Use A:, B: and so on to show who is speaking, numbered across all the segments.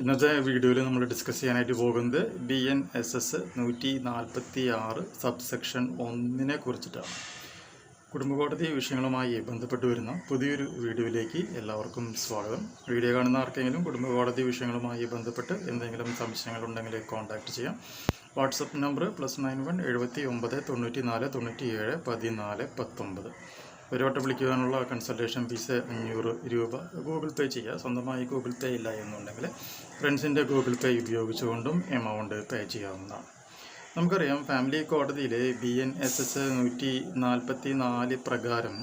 A: ഇന്നത്തെ വീഡിയോയിൽ നമ്മൾ ഡിസ്കസ് ചെയ്യാനായിട്ട് പോകുന്നത് ബി എൻ എസ് എസ് നൂറ്റി നാൽപ്പത്തി ആറ് സബ്സെക്ഷൻ ഒന്നിനെ കുറിച്ചിട്ടാണ്. കുടുംബകോടതി വിഷയങ്ങളുമായി ബന്ധപ്പെട്ട് വരുന്ന പുതിയൊരു വീഡിയോയിലേക്ക് എല്ലാവർക്കും സ്വാഗതം. വീഡിയോ കാണുന്ന ആർക്കെങ്കിലും കുടുംബകോടതി വിഷയങ്ങളുമായി ബന്ധപ്പെട്ട് എന്തെങ്കിലും സംശയങ്ങളുണ്ടെങ്കിൽ കോൺടാക്റ്റ് ചെയ്യാം. WhatsApp number plus nine one എഴുപത്തി ഒമ്പത് തൊണ്ണൂറ്റി നാല് തൊണ്ണൂറ്റി ഏഴ് പതിനാല് പത്തൊമ്പത്. ഒരു വട്ടം വിളിക്കുവാനുള്ള കൺസൾട്ടേഷൻ ഫീസ് അഞ്ഞൂറ് രൂപ ഗൂഗിൾ പേ ചെയ്യുക സ്വന്തമായി ഗൂഗിൾ പേ ഇല്ല എന്നുണ്ടെങ്കിൽ ഫ്രണ്ട്സിന്റെ ഗൂഗിൾ പേ ഉപയോഗിച്ചുകൊണ്ടും എമൗണ്ട് പേ ചെയ്യാവുന്നതാണ്. നമുക്കറിയാം ഫാമിലി കോടതിയിൽ ബി എൻ എസ് എസ് നൂറ്റി നാൽപ്പത്തി നാല് പ്രകാരം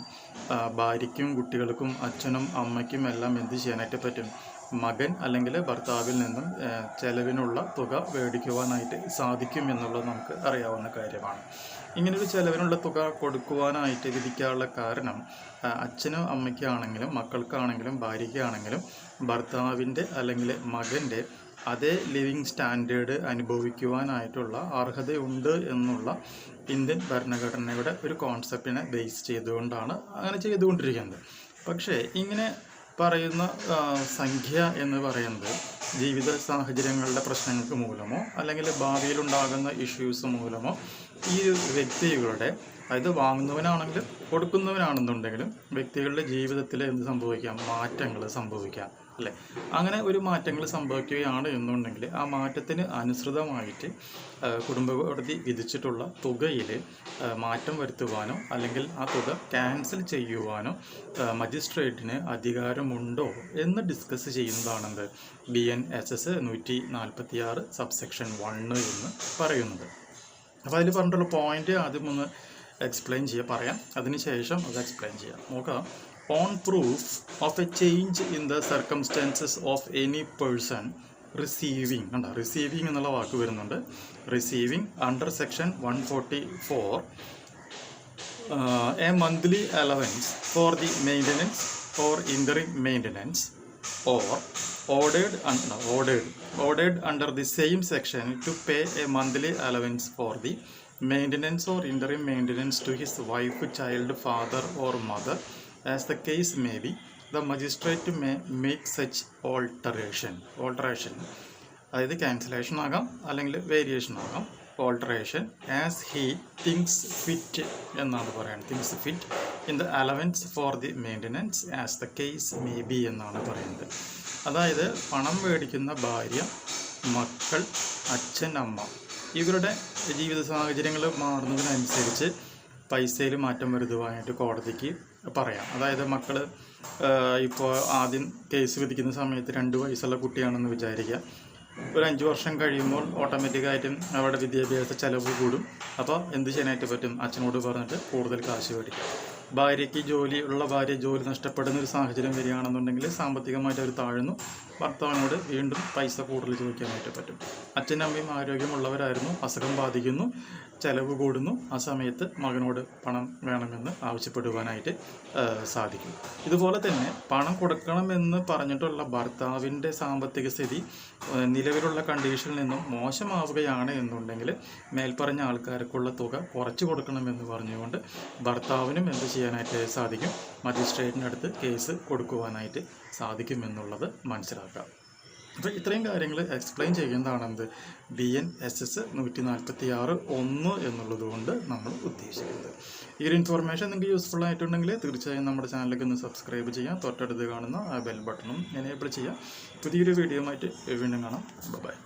A: ഭാര്യയ്ക്കും കുട്ടികൾക്കും അച്ഛനും അമ്മയ്ക്കും എല്ലാം എന്ത് ചെയ്യാനായിട്ട് പറ്റും? മകൻ അല്ലെങ്കിൽ ഭർത്താവിൽ നിന്നും ചെലവിനുള്ള തുക മേടിക്കുവാനായിട്ട് സാധിക്കും എന്നുള്ളത് നമുക്ക് അറിയാവുന്ന കാര്യമാണ്. ഇങ്ങനൊരു ചെലവിനുള്ള തുക കൊടുക്കുവാനായിട്ട് വിധിക്കാനുള്ള കാരണം അച്ഛനും അമ്മയ്ക്കാണെങ്കിലും മക്കൾക്കാണെങ്കിലും ഭാര്യയ്ക്കാണെങ്കിലും ഭർത്താവിന്റെ അല്ലെങ്കിൽ മകന്റെ അതേ ലിവിങ് സ്റ്റാൻഡേർഡ് അനുഭവിക്കുവാനായിട്ടുള്ള അർഹതയുണ്ട് എന്നുള്ള ഇന്ത്യൻ ഭരണഘടനയുടെ ഒരു കോൺസെപ്റ്റിനെ ബേസ് ചെയ്തുകൊണ്ടാണ് അങ്ങനെ ചെയ്തുകൊണ്ടിരിക്കുന്നത്. പക്ഷേ ഇങ്ങനെ പറയുന്ന സംഖ്യ എന്ന് പറയുന്നത് ജീവിത സാഹചര്യങ്ങളുടെ പ്രശ്നങ്ങൾക്ക് മൂലമോ അല്ലെങ്കിൽ ഭാവിയിലുണ്ടാകുന്ന ഇഷ്യൂസ് മൂലമോ ഈ വ്യക്തികളുടെ അതായത് വാങ്ങുന്നവനാണെങ്കിലും കൊടുക്കുന്നവനാണെന്നുണ്ടെങ്കിലും വ്യക്തികളുടെ ജീവിതത്തിൽ എന്ത് സംഭവിക്കാം? മാറ്റങ്ങൾ സംഭവിക്കാം. അല്ലേ? അങ്ങനെ ഒരു മാറ്റങ്ങൾ സംഭവിക്കുകയാണ് എന്നുണ്ടെങ്കിൽ ആ മാറ്റത്തിന് അനുസൃതമായിട്ട് കുടുംബ കോടതി വിധിച്ചിട്ടുള്ള തുകയിൽ മാറ്റം വരുത്തുവാനോ അല്ലെങ്കിൽ ആ തുക ക്യാൻസൽ ചെയ്യുവാനോ മജിസ്ട്രേറ്റിന് അധികാരമുണ്ടോ എന്ന് ഡിസ്കസ് ചെയ്യുന്നതാണെന്ത് ബി എൻ എസ് എസ് നൂറ്റി നാൽപ്പത്തി ആറ് സബ്സെക്ഷൻ വണ്ണ് എന്ന് പറയുന്നത്. അപ്പോൾ അതിൽ പറഞ്ഞിട്ടുള്ള പോയിന്റ് ആദ്യം ഒന്ന് എക്സ്പ്ലെയിൻ ചെയ്യാം പറയാം. അതിനുശേഷം അത് എക്സ്പ്ലെയിൻ ചെയ്യാം. നോക്കാം on proof of a change in the circumstances of any person receiving കണ്ട? റിസീവിങ് എന്നുള്ള വാക്ക് വരുന്നുണ്ട്. Receiving under section one forty four a monthly allowance for the maintenance for interim maintenance or ordered ordered ordered under the same section to pay a monthly allowance for the maintenance or interim maintenance to his wife child father or mother. As the case may be the magistrate may make such alteration alteration. അതായത് cancellation ആകാം അല്ലെങ്കിൽ variation ആകാം alteration as he thinks fit എന്നാണ് പറയുന്നത്. Thinks fit in the allowance for the maintenance as the case may be എന്നാണ് പറയുന്നത്. അതായത് പണം മേടിക്കുന്ന ഭാര്യ മക്കൾ അച്ഛൻ അമ്മ ഇവരുടെ ജീവിത സാഹചര്യങ്ങൾ മാറുന്നതിനനുസരിച്ച് പൈസയിൽ മാറ്റം വരുത്തുവാനായിട്ട് കോടതിക്ക് പറയാം. അതായത് മക്കൾ ഇപ്പോൾ ആദ്യം കേസ് വിധിക്കുന്ന സമയത്ത് രണ്ട് വയസ്സുള്ള കുട്ടിയാണെന്ന് വിചാരിക്കുക. ഒരു അഞ്ച് വർഷം കഴിയുമ്പോൾ ഓട്ടോമാറ്റിക്കായിട്ടും അവരുടെ വിദ്യാഭ്യാസ ചെലവ് കൂടും. അപ്പോൾ എന്ത് ചെയ്യാനായിട്ട് പറ്റും? അച്ഛനോട് പറഞ്ഞിട്ട് കൂടുതൽ കാശ് മേടിക്കും. ഭാര്യയ്ക്ക് ജോലി ഉള്ള ഭാര്യ ജോലി നഷ്ടപ്പെടുന്ന ഒരു സാഹചര്യം വരികയാണെന്നുണ്ടെങ്കിൽ സാമ്പത്തികമായിട്ട് അവർ താഴ്ന്നു. ഭർത്താവിനോട് വീണ്ടും പൈസ കൂടുതൽ ചോദിക്കാനായിട്ട് പറ്റും. അച്ഛനും അമ്മയും ആരോഗ്യമുള്ളവരായിരുന്നു അസുഖം ബാധിക്കുന്നു ചെലവ് കൂടുന്നു. ആ സമയത്ത് മകനോട് പണം വേണമെന്ന് ആവശ്യപ്പെടുവാനായിട്ട് സാധിക്കും. ഇതുപോലെ തന്നെ പണം കൊടുക്കണമെന്ന് പറഞ്ഞിട്ടുള്ള ഭർത്താവിന്റെ സാമ്പത്തിക സ്ഥിതി നിലവിലുള്ള കണ്ടീഷനിൽ നിന്നും മോശമാവുകയാണ് എന്നുണ്ടെങ്കിൽ മേൽപ്പറഞ്ഞ ആൾക്കാർക്കുള്ള തുക കുറച്ച് കൊടുക്കണമെന്ന് പറഞ്ഞുകൊണ്ട് ഭർത്താവിനും എന്ത് ചെയ്യാനായിട്ട് സാധിക്കും. മജിസ്ട്രേറ്റിന്റെ അടുത്ത് കേസ് കൊടുക്കുവാനായിട്ട് സാധിക്കും എന്നുള്ളത് മനസ്സിലാക്കാം. അപ്പോൾ ഇത്രയും കാര്യങ്ങൾ എക്സ്പ്ലെയിൻ ചെയ്യുന്നതാണെന്ത്? ബി എൻ എസ് എസ് നൂറ്റി നാൽപ്പത്തി ആറ് ഒന്ന് എന്നുള്ളത് കൊണ്ട് നമ്മൾ ഉദ്ദേശിക്കുന്നത്. ഈ ഒരു ഇൻഫർമേഷൻ നിങ്ങൾക്ക് യൂസ്ഫുൾ ആയിട്ടുണ്ടെങ്കിൽ തീർച്ചയായും നമ്മുടെ ചാനലിലേക്ക് ഒന്ന് സബ്സ്ക്രൈബ് ചെയ്യാം. തൊട്ടടുത്ത് കാണുന്ന ആ ബെൽ ബട്ടണും എനേബിൾ ചെയ്യാം. പുതിയൊരു വീഡിയോ ആയിട്ട് വീണ്ടും കാണാം. ബൈ